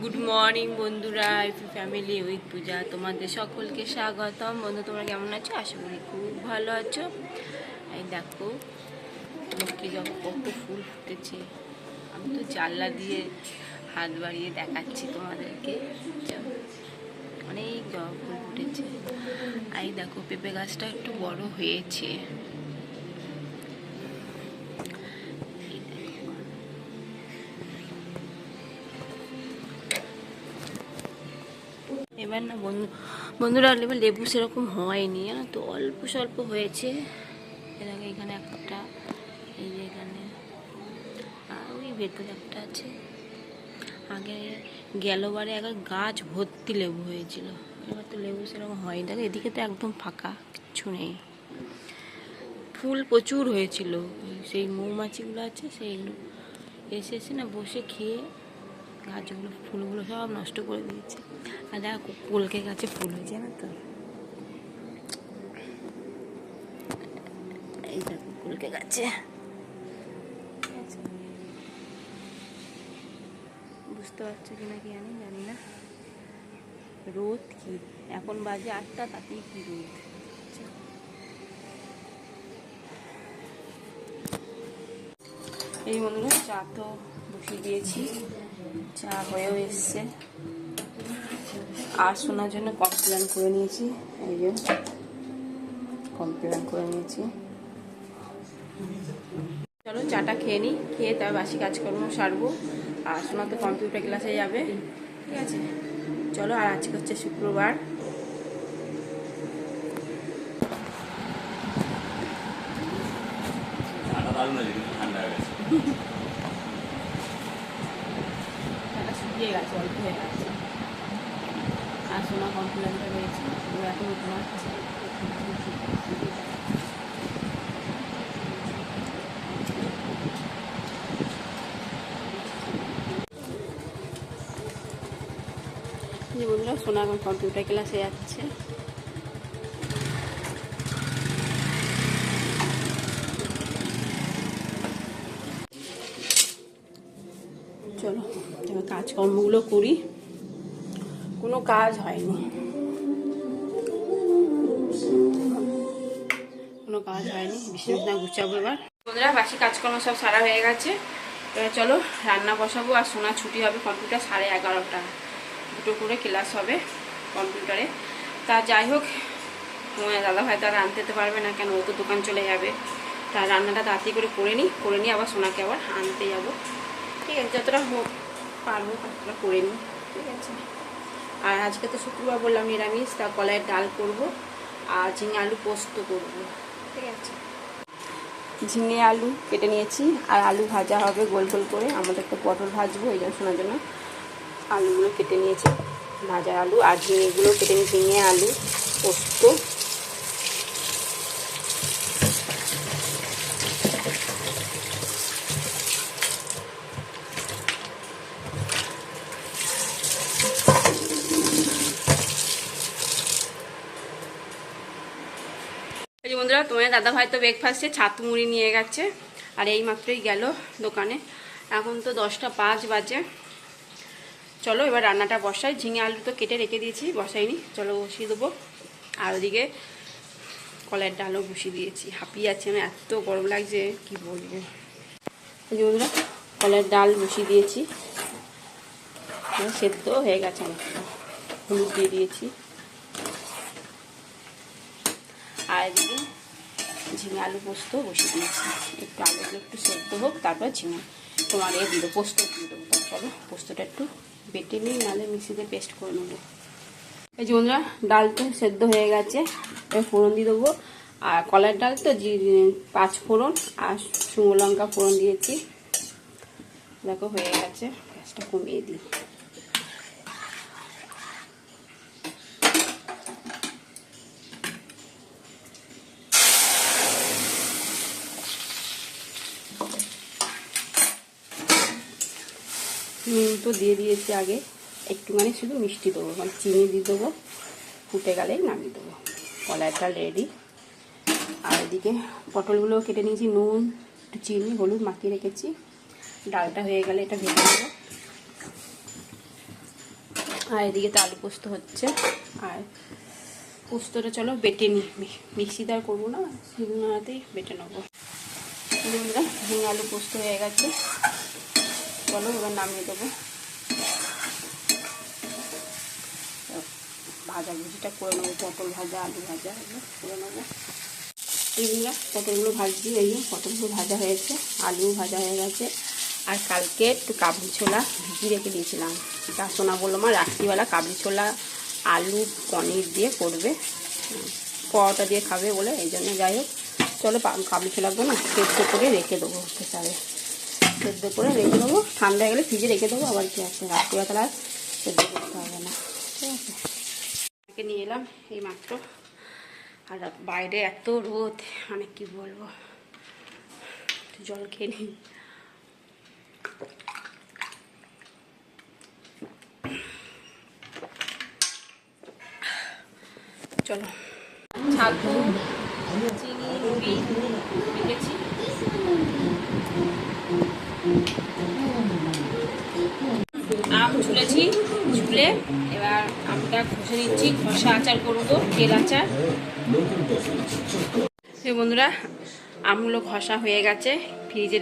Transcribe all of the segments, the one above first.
Good morning বন্ধুরা ইফি family with পূজা তোমাদের সকলকে স্বাগতম। বন্ধু, তোমরা কেমন আছো? আশা করি খুব ভালো আছো। এই দেখো যখন কত ফুল ফুটেছে, আমি তো জানলা দিয়ে হাত বাড়িয়ে দেখাচ্ছি তোমাদেরকে। অনেক জবা ফুল ফুটেছে। এই দেখো, পেঁপে গাছটা একটু বড় হয়েছে। এবার না। বন্ধু বন্ধুরা এবার লেবু সেরকম হয়নি, জানো তো? অল্প স্বল্প হয়েছে। এর আগে এখানে একটা এই যে এখানে। আর ওই ভেতরে একটা আছে। আগে গেলবারে একবার গাছ ভর্তি লেবু হয়েছিল। এবার তো লেবু সেরকম হয়নি। দেখো, এদিকে তো একদম ফাঁকা, কিচ্ছু নেই। ফুল প্রচুর হয়েছিল। সেই মৌমাছিগুলো আছে, সেইগুলো এসে এসে না বসে খেয়ে গাছগুলো, ফুলগুলো সব নষ্ট করে দিয়েছে। আর দেখো, কলকে গাছে ফুল হয়েছে না তো? এই দেখো, কলকে গাছে। বুঝতে পারছ কিনা কি আমি জানি না। রোদ কি? এখন বাজে আটটা, তাতেই কি রোদ। এই বন্ধুরা, চা তো বসিয়ে দিয়েছি। চা হয়েও এসছে। আর শোনার জন্য কমপ্লেন করে নিয়েছি। এই যে কমপ্লেন করে নিয়েছি। চলো চাটা খেয়ে নিই, খেয়ে তার বাসি কাজকর্ম সারবো। আর শোনা তো কম্পিউটার ক্লাসে যাবে। ঠিক আছে? চলো আর আজকে হচ্ছে শুক্রবার। ঠান্ডা হয়ে গেছে চাটা অল্প হয়ে গেছে। আর সোনা কমপ্লেনটা রয়েছে এখন যে সোনা এখন কম্পিউটার ক্লাসে যাচ্ছে চলো এবার কাজকর্মগুলো করি, কোনো কাজ হয়নি। কোনো কাজ হয়নি, বিছনা গুছাবো এবার। বন্ধুরা, বাসি কাজকর্ম সব সারা হয়ে গেছে। চলো, রান্না বসাবো আর সোনা ছুটি হবে কম্পিউটার সাড়ে এগারোটা। দুটো করে ক্লাস হবে কম্পিউটারে। তা যাই হোক দাদা ভাই তারা আনতে যেতে পারবে না কেন, ও তো দোকান চলে যাবে। তা রান্নাটা তাড়াতাড়ি করে করে নিই করে নিই আবার সোনাকে আবার আনতে যাব। ঠিক আছে, যতটা হোক। পারব ততটা করে নিই, ঠিক আছে? আর আজকে তো শুক্রবার বললাম, নিরামিষ, তা কলাইয়ের ডাল করব আর ঝিঙে আলু পোস্ত করব, ঠিক আছে? ঝিঙে আলু কেটে নিয়েছি, আর আলু ভাজা হবে গোল গোল করে। আমাদের তো পটল ভাজবো, এই জন্য শোনার জন্য। আলুগুলো কেটে নিয়েছি, ভাজা আলু, আর ঝিঙেগুলো কেটে নিয়ে ঝিঙে আলু, পোস্ত এই দাদা ভাই তো ব্রেকফাস্টে ছাতু মুড়ি নিয়ে গেছে, আর এই মাত্রই গেল দোকানে। এখন তো দশটা পাঁচ বাজে। চলো এবার রান্নাটা বসাই। ঝিঙে আলু তো কেটে রেখে দিয়েছি, বসাইনি। চলো বসিয়ে দেবো। আর ওদিকে কলার ডালও বসিয়ে দিয়েছি। হাঁপিয়ে আছে আমি, এত গরম লাগছে, কি বলব। বন্ধুরা কলার ডাল বসিয়ে দিয়েছি। সেদ্ধ হয়ে গেছে হলুদ দিয়ে দিয়েছি। আর এদিকে ঝিঙে আলু পোস্ত বসিয়ে দিয়েছি। একটু আলুগুলো একটু সেদ্ধ হোক, তারপর ঝিঙে তোমার এ দিয়ে পোস্ত দিয়ে দেবো। তার চলো, পোস্তটা একটু বেটে নিই, নাহলে মিক্সিতে পেস্ট করে নেব। এই যে বন্ধুরা ডালটা সেদ্ধ হয়ে গেছে, এবার ফোড়ন দিয়ে দেবো। আর কলার ডাল তো পাঁচ ফোড়ন আর শুকনো লঙ্কা ফোড়ন দিয়েছি। দেখো হয়ে গেছে, গ্যাসটা কমিয়ে দিই নুন তো দিয়ে দিয়েছি আগে। একটুখানি শুধু মিষ্টি দেবো মানে চিনি দিয়ে দেবো, ফুটে গেলেই নামিয়ে দেবো। কলার রেডি আর এদিকে পটলগুলো কেটে নিয়েছি, নুন, একটু চিনি, হলুদ মাখিয়ে রেখেছি। ডালটা হয়ে গেলে এটা ভেজে নেব। আর এদিকে তো আলু পোস্ত হচ্ছে। আর পোস্তটা চলো বেটে নিই মিক্সিতে আর করব না শিলনোড়াতেই বেটে নেব। বন্ধুরা, ঝিঙে আলু পোস্ত হয়ে গেছে। চলো এবার নামিয়ে দেবো। ভাজা ভুজিটা করে নেব, পটল ভাজা, আলু ভাজা, এগুলো করে নেব। এইগুলো পটলগুলো ভাজছি, এই পটলগুলো ভাজা হয়েছে আলু ভাজা হয়ে গেছে। আর কালকে একটু কাবলি ছোলা ভিজিয়ে রেখে দিয়েছিলাম। তা সোনা বলল, মা, রাত্রিবেলা কাবলি ছোলা, আলু, পনির দিয়ে করবে। পরোটা দিয়ে খাবে বলে, এই জন্য যাই হোক, চলো কাবলি ছোলাগুলো না সেদ্ধ করে রেখে দেবো প্রেসারে। সেদ্ধ করে রেখে দেবো, ঠান্ডা হয়ে গেলে ফ্রিজে রেখে দেবো, আবার কি আছে? রাত্রিবেলা তাহলে সেদ্ধ করতে হবে একে নিয়ে এলাম এই মাত্র আর বাইরে এত রোদ মানে কি বলব? জল খেয়ে নিই চলো ছাতু চিনি রুটি রেখেছি আম ঝুলেছি ঝুলে এবার আমটা ঘষে নিচ্ছি ঘষা আচার করব তেল আচার। বন্ধুরা আমগুলো ঘষা হয়ে গেছে। ফ্রিজে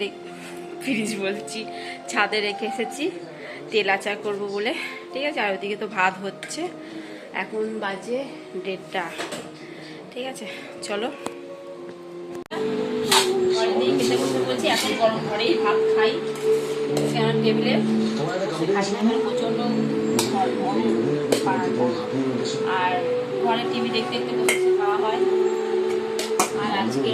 ফ্রিজ বলছি ছাদে রেখে এসেছি। তেল আচার করব বলে। ঠিক আছে আর ওদিকে তো ভাত হচ্ছে। এখন বাজে দেড়টা। ঠিক আছে চলো। ঘরে খেতে বসে বলছি এখন গরম ঘরেই ভাত খাই। কেন টেবিলে। প্রচণ্ড আর ঘরে টিভি দেখতে দেখতে বসে খাওয়া হয়। আর আজকে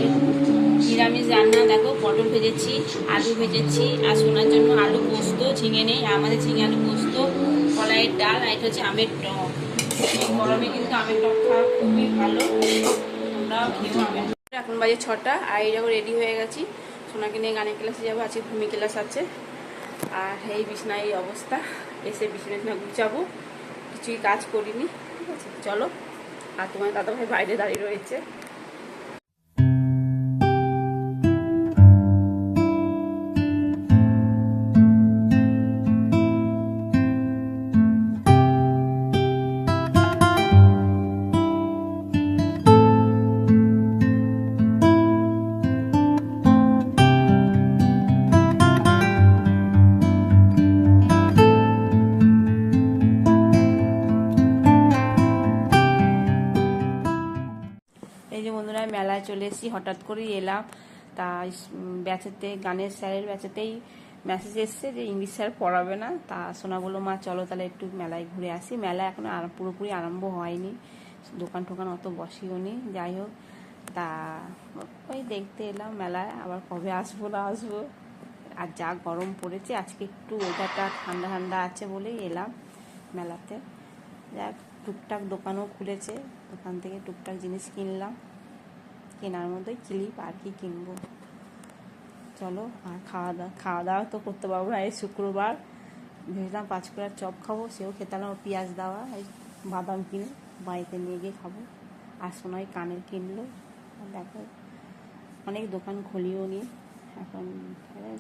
নিরামিষ রান্না, দেখো, পটল ভেজেছি, আলু ভেজেছি, আর সোনার জন্য আলু পোস্ত, ঝিঙে নেই আমাদের ঝিঙে আলু পোস্ত, কলাইয়ের ডাল, আর এটা হচ্ছে আমের টক। গরমে কিন্তু আমের টক খুবই ভালো। এখন বাজে ছটা, আর এই যখন রেডি হয়ে গেছি। সোনাকে নিয়ে গানের ক্লাসে যাব, আজকে ভূমি ক্লাস আছে। আর এই বিছনায় অবস্থা। এসে বিছনে তুমি গুছাবো কিছুই কাজ করিনি, ঠিক আছে? চলো। আর তোমার দাদাভাই বাইরে দাঁড়িয়ে রয়েছে। চলে এসেছি, হঠাৎ করেই এলাম। তা ব্যাচেতে, গানের স্যারের ব্যাচেতেই মেসেজ এসছে যে ইংলিশ স্যার পড়াবে না। তা শোনা বলল, মা, চলো তাহলে একটু মেলায় ঘুরে আসি। মেলা এখনও পুরোপুরি আরম্ভ হয়নি। দোকান টোকান অত বসিও নি, যাই হোক। তা ওই দেখতে এলাম মেলায়, আবার কবে আসব না আসব। আর যা গরম পড়েছে, আজকে একটু ওয়েদারটা ঠান্ডা ঠান্ডা আছে বলেই এলাম মেলাতে। যাক টুকটাক দোকানও খুলেছে। দোকান থেকে টুকটাক জিনিস কিনলাম। কেনার মধ্যেই ক্লিপ আর কি কিনবো। চলো, আর খাওয়া দাওয়া খাওয়া দাওয়া তো করতে পারব না, এই শুক্রবার। ভেবেছিলাম পাঁচকুড়ার চপ খাব, সেও খেতালাম পেঁয়াজ দেওয়া, এই বাদাম কিনে বাড়িতে নিয়ে গিয়ে খাব। আর সোনাই কানের কিনলো। দেখো, অনেক দোকান খুলিও নি। এখন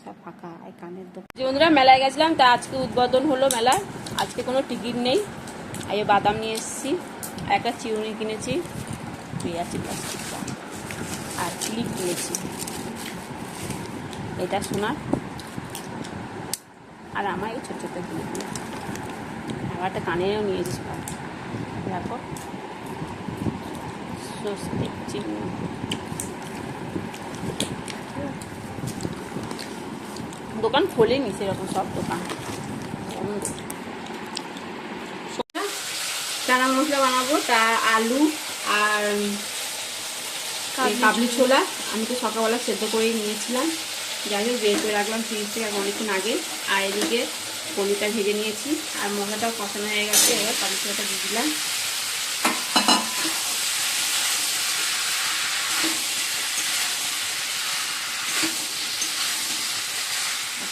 সব ফাঁকা, এই কানের দোকান। বন্ধুরা, মেলায় গেছিলাম, তা আজকে উদ্বোধন হলো মেলা আজকে কোনো টিকিট নেই। এই বাদাম নিয়ে এসেছি। একটা চিরুনি কিনেছি। আছে প্লাস্টিকটা আর ক্লিপ দিয়েছি। এটা সোনার আর আমার এই ছোটো ছোটো ক্লিপ আবার একটা কানেও নিয়েছি দেখো। স্বস্তিক চিহ্ন। দোকান খোলেনি সেরকম, সব দোকান। চানা মশলা বানাবো, তা আলু আর কাবলি ছোলা আমি তো সকালবেলা সেদ্ধ করেই নিয়েছিলাম। যাই হোক, বের করে রাখলাম ফ্রিজ থেকে অনেকক্ষণ আগে। আর এদিকে পনিরটা ভেজে নিয়েছি। আর মশলাটাও কষানো হয়ে গেছে, এবার কাবলি ছোলাটা দিয়ে দিলাম।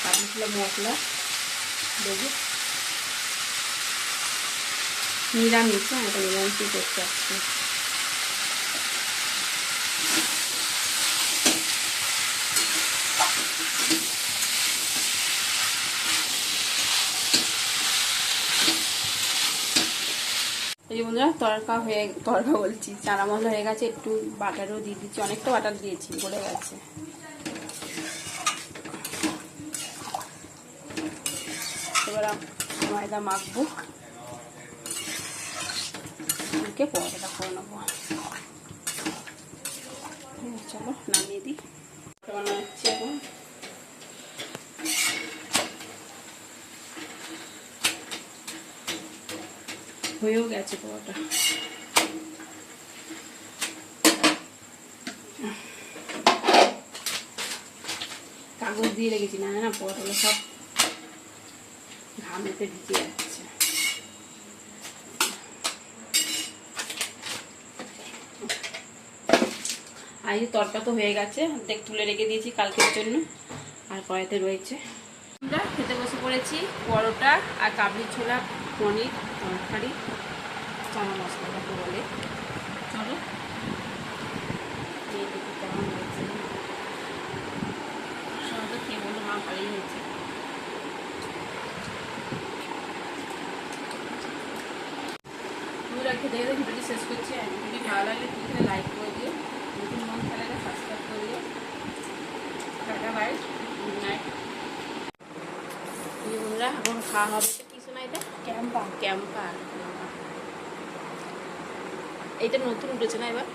কাবলি ছোলা মশলা দেবো। নিরামিষ হ্যাঁ এটা নিরামিষই করতে আসছে এই বন্ধুরা তরকা হয়ে তরকা বলছি। চানা মশলা হয়ে গেছে, একটু বাটারও দিয়ে দিচ্ছি। অনেকটা বাটার দিয়েছি বলে গেছে। এবার ময়দা মাখবো। মেখে পরোটাটা করে নেব। চলো, নামিয়ে দিই বানাচ্ছি এখন হয়েও গেছে পরোটা কাগজ দিয়ে রেখেছি, না না পরোটাগুলো সব ঘামেতে ভিজে যাচ্ছে। আর এই তরকা তো হয়ে গেছে, অর্ধেক তুলে রেখে দিয়েছি কালকের জন্য, আর কড়াইতে রয়েছে। আমরা খেতে বসে পড়েছি, পরোটা আর কাবলি ছোলা, পনির, তরকারি। চানা মশলাটাকে বলে চলো। খেয়ে দেখি কেমন হয়েছে? সবাই খেয়ে বলল মা ভালোই হয়েছে। পুরো খেতে খেতে ভিডিওটি শেষ করছি। ভিডিওটি ভালো লাগলে প্লিজ লাইক করে দিও। নতুন মন চ্যানেলটা সাবস্ক্রাইব করে দিও। টাটা বাই গুড নাইট বন্ধুরা এখন খাওয়া হবে। তো কি শোনা এটা ক্যাম্পার। ক্যাম্পার। এটা নতুন উঠেছে না এবার?